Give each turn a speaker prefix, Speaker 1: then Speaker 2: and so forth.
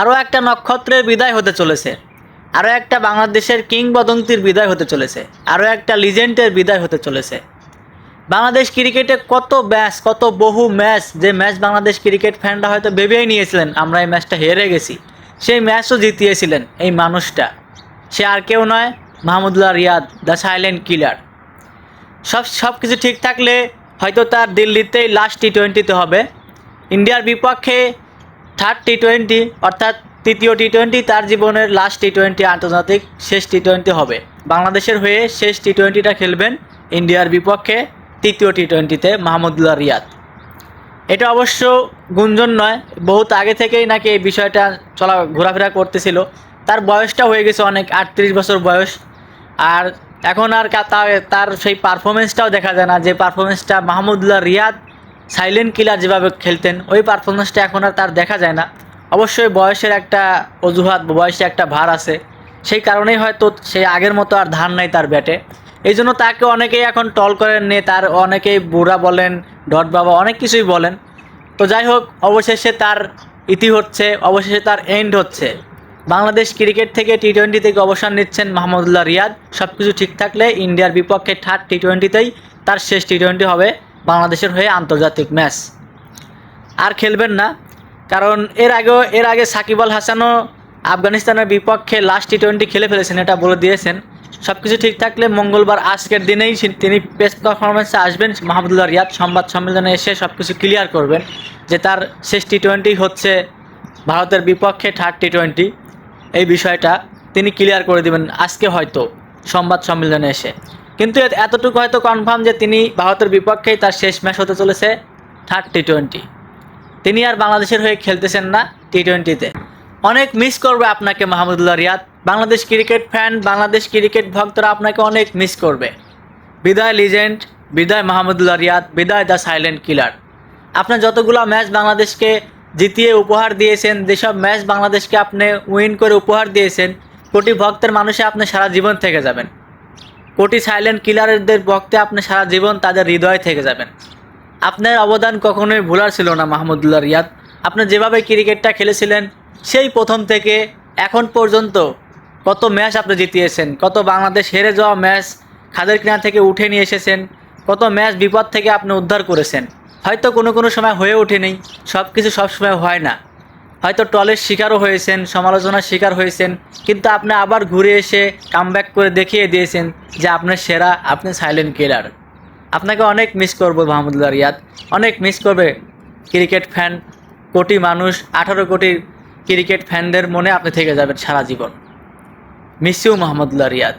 Speaker 1: আরও একটা নক্ষত্রের বিদায় হতে চলেছে। আরও একটা বাংলাদেশের কিংবদন্তির বিদায় হতে চলেছে। আরও একটা লিজেন্ডের বিদায় হতে চলেছে। বাংলাদেশ ক্রিকেটে কত ম্যাচ, কত বহু ম্যাচ, যে ম্যাচ বাংলাদেশ ক্রিকেট ফ্যানরা হয়তো ভেবেই নিয়েছিলেন, আমরা এই ম্যাচটা হেরে গেছি। সেই ম্যাচও জিতিয়েছিলেন এই মানুষটা। সে আর কেউ নয়, Mahmudullah Riyad, the silent killer. সব সব কিছু ঠিক থাকলে হয়তো তার দিল্লিতেই লাস্ট টি টোয়েন্টিতে হবে। ইন্ডিয়ার বিপক্ষে থার্ড টি টোয়েন্টি অর্থাৎ তৃতীয় টি টোয়েন্টি তার জীবনের লাস্ট টি টোয়েন্টি আন্তর্জাতিক শেষ টি টোয়েন্টি হবে। বাংলাদেশের হয়ে শেষ টি টোয়েন্টিটা খেলবেন ইন্ডিয়ার বিপক্ষে তৃতীয় টি টোয়েন্টিতে মাহমুদুল্লাহ রিয়াদ। এটা অবশ্য গুঞ্জন নয়, বহুত আগে থেকেই নাকি এই বিষয়টা চলা ঘোরাফেরা করতেছিল। তার বয়সটা হয়ে গেছে অনেক, আটত্রিশ বছর বয়স। আর এখন আর তার সেই পারফরমেন্সটাও দেখা যায় না, যে পারফরমেন্সটা মাহমুদুল্লাহ রিয়াদ সাইলেন্ট কিলার যেভাবে খেলতেন, ওই পারফরমেন্সটা এখন আর তার দেখা যায় না। অবশ্যই বয়সের একটা অজুহাত বয়সে একটা ভার আছে। সেই কারণেই হয়তো সেই আগের মতো আর ধার নাই তার ব্যাটে এই জন্য তাকে অনেকেই এখন টল করেন নে, তার অনেকেই বুড়া বলেন, ডট বাবা অনেক কিছুই বলেন। তো যাই হোক, অবশেষে তার ইতি হচ্ছে, অবশেষে তার এন্ড হচ্ছে। বাংলাদেশ ক্রিকেট থেকে টি টোয়েন্টি থেকে অবসর নিচ্ছেন মাহমুদুল্লাহ রিয়াদ। সব কিছু ঠিক থাকলে ইন্ডিয়ার বিপক্ষে থার্ড টি টোয়েন্টিতেই তার শেষ টি টোয়েন্টি হবে। বাংলাদেশের হয়ে আন্তর্জাতিক ম্যাচ। আর খেলবেন না, কারণ এর আগেও, এর আগে সাকিব আল হাসানও আফগানিস্তানের বিপক্ষে লাস্ট টি টোয়েন্টি খেলে ফেলেছেন, এটা বলে দিয়েছেন। সব কিছু ঠিক থাকলে মঙ্গলবার আজকের দিনেই তিনি প্রেস পারফরমেন্সে আসবেন, মাহমুদুল্লাহ রিয়াদ সংবাদ সম্মেলনে এসে সব কিছু ক্লিয়ার করবেন যে তার শেষ টি টোয়েন্টি হচ্ছে ভারতের বিপক্ষে থার্ড টি টোয়েন্টি এই বিষয়টা তিনি ক্লিয়ার করে দেবেন আজকে হয়তো সংবাদ সম্মেলনে এসে। কিন্তু এতটুকু হয়তো কনফার্ম যে তিনি ভারতের বিপক্ষেই তার শেষ ম্যাচ হতে চলেছে থার্ড টি টোয়েন্টি তিনি আর বাংলাদেশের হয়ে খেলতেছেন না টি টোয়েন্টিতে অনেক মিস করবে আপনাকে Mahmudullah Riyad. Bangladesh cricket fan Bangladesh cricket ভক্তরা আপনাকে অনেক মিস করবে। বিদায় লিজেন্ড বিদায় মাহমুদুল্লাহ রিয়াদ, বিদায় দ্য সাইলেন্ট কিলার আপনার যতগুলো ম্যাচ বাংলাদেশকে জিতিয়ে উপহার দিয়েছেন, যেসব ম্যাচ বাংলাদেশকে আপনি উইন করে উপহার দিয়েছেন, কোটি ভক্তের মানুষে আপনি সারা জীবন থেকে যাবেন। কোটি সাইলেন্ট কিলারদের ভক্তে আপনি সারা জীবন তাদের হৃদয় থেকে যাবেন। আপনার অবদান কখনোই ভোলার ছিল না মাহমুদুল্লাহ রিয়াদ। আপনি যেভাবে ক্রিকেটটা খেলেছিলেন, সেই প্রথম থেকে এখন পর্যন্ত কত ম্যাচ আপনি জিতিয়েছেন, কত বাংলাদেশ হেরে যাওয়া ম্যাচ খাদের কিনা থেকে উঠে নিয়ে এসেছেন, কত ম্যাচ বিপদ থেকে আপনি উদ্ধার করেছেন। হয়তো কোনো কোনো সময় হয়ে ওঠেনি সব কিছু সবসময় হয় না। হয়তো টলের শিকারও হয়েছেন, সমালোচনার শিকার হয়েছেন, কিন্তু আপনি আবার ঘুরে এসে কামব্যাক করে দেখিয়ে দিয়েছেন যে আপনার সেরা, আপনি সাইলেন্ট কিলার আপনাকে অনেক মিস করব মাহমুদুল্লাহ রিয়াদ। অনেক মিস করবে ক্রিকেট ফ্যান কোটি মানুষ, আঠারো কোটি ক্রিকেট ফ্যানদের মনে আপনি থেকে যাবেন সারা জীবন। Miss you Mahmudullah Riyad.